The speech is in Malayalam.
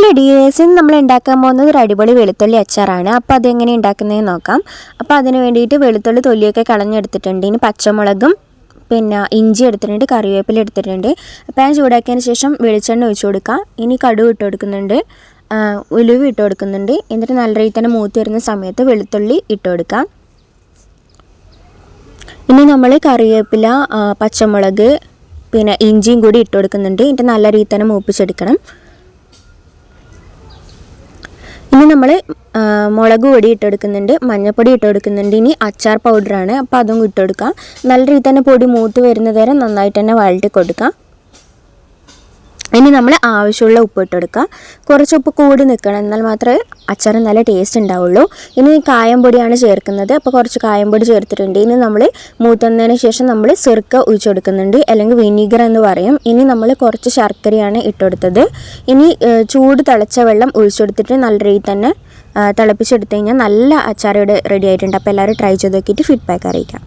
ഹലോ ഡിയേഴ്സ് നമ്മൾ ഉണ്ടാക്കാൻ പോകുന്നത് ഒരു അടിപൊളി വെളുത്തുള്ളി അച്ചാറാണ്. അപ്പോൾ അതെങ്ങനെ ഉണ്ടാക്കുന്നതെന്ന് നോക്കാം. അപ്പോൾ അതിന് വേണ്ടിയിട്ട് വെളുത്തുള്ളി തൊലിയൊക്കെ കളഞ്ഞെടുത്തിട്ടുണ്ട്. ഇനി പച്ചമുളകും പിന്നെ ഇഞ്ചി എടുത്തിട്ടുണ്ട് കറിവേപ്പില എടുത്തിട്ടുണ്ട്. പാൻ ചൂടാക്കിയതിന് ശേഷം വെളിച്ചെണ്ണ ഒഴിച്ചു കൊടുക്കാം. ഇനി കടുവ് ഇട്ട് കൊടുക്കുന്നുണ്ട്. ഉലുവ് ഇട്ട് കൊടുക്കുന്നുണ്ട്. എന്നിട്ട് നല്ല രീതിയിൽ തന്നെ മൂത്ത് വരുന്ന സമയത്ത് വെളുത്തുള്ളി ഇട്ട് കൊടുക്കാം. ഇനി നമ്മൾ കറിവേപ്പില പച്ചമുളക് പിന്നെ ഇഞ്ചിയും കൂടി ഇട്ട് കൊടുക്കുന്നുണ്ട്. എന്നിട്ട് നല്ല രീതിയിൽ തന്നെ മൂപ്പിച്ചെടുക്കണം. ഇനി നമ്മൾ മുളക് പൊടി ഇട്ടെടുക്കുന്നുണ്ട് മഞ്ഞൾപ്പൊടി ഇട്ടെടുക്കുന്നുണ്ട്. ഇനി അച്ചാർ പൗഡറാണ് അപ്പോൾ അതും ഇട്ടെടുക്കാം. നല്ല രീതിയിൽ തന്നെ പൊടി മൂത്ത് വരുന്നത് വരെ നന്നായിട്ട് തന്നെ വഴറ്റി കൊടുക്കാം. ഇനി നമ്മൾ ആവശ്യമുള്ള ഉപ്പ് ഇട്ടെടുക്കാം. കുറച്ച് ഉപ്പ് കൂടി നിൽക്കണം എന്നാൽ മാത്രമേ അച്ചാർ നല്ല ടേസ്റ്റ് ഉണ്ടാവുള്ളൂ. ഇനി കായം പൊടിയാണ് ചേർക്കുന്നത്. അപ്പോൾ കുറച്ച് കായം പൊടി ചേർത്തിട്ടുണ്ട്. ഇനി നമ്മൾ മൂത്തുന്നതിന് ശേഷം നമ്മൾ സിർക്ക ഒഴിച്ചു കൊടുക്കുന്നുണ്ട് അല്ലെങ്കിൽ വിനീഗർ എന്ന് പറയും. ഇനി നമ്മൾ കുറച്ച് ശർക്കരയാണ് ഇട്ടുകൊടുത്തത് ഇനി ചൂട് തിളച്ച വെള്ളം ഒഴിച്ചു കൊടുത്തിട്ട് നല്ല രീതിയിൽ തന്നെ തിളപ്പിച്ചെടുത്തു കഴിഞ്ഞാൽ നല്ല അച്ചാർ ഇവിടെ റെഡി ആയിട്ടുണ്ട്. അപ്പോൾ എല്ലാവരും ട്രൈ ചെയ്ത് നോക്കിയിട്ട് ഫീഡ്ബാക്ക് അറിയിക്കാം.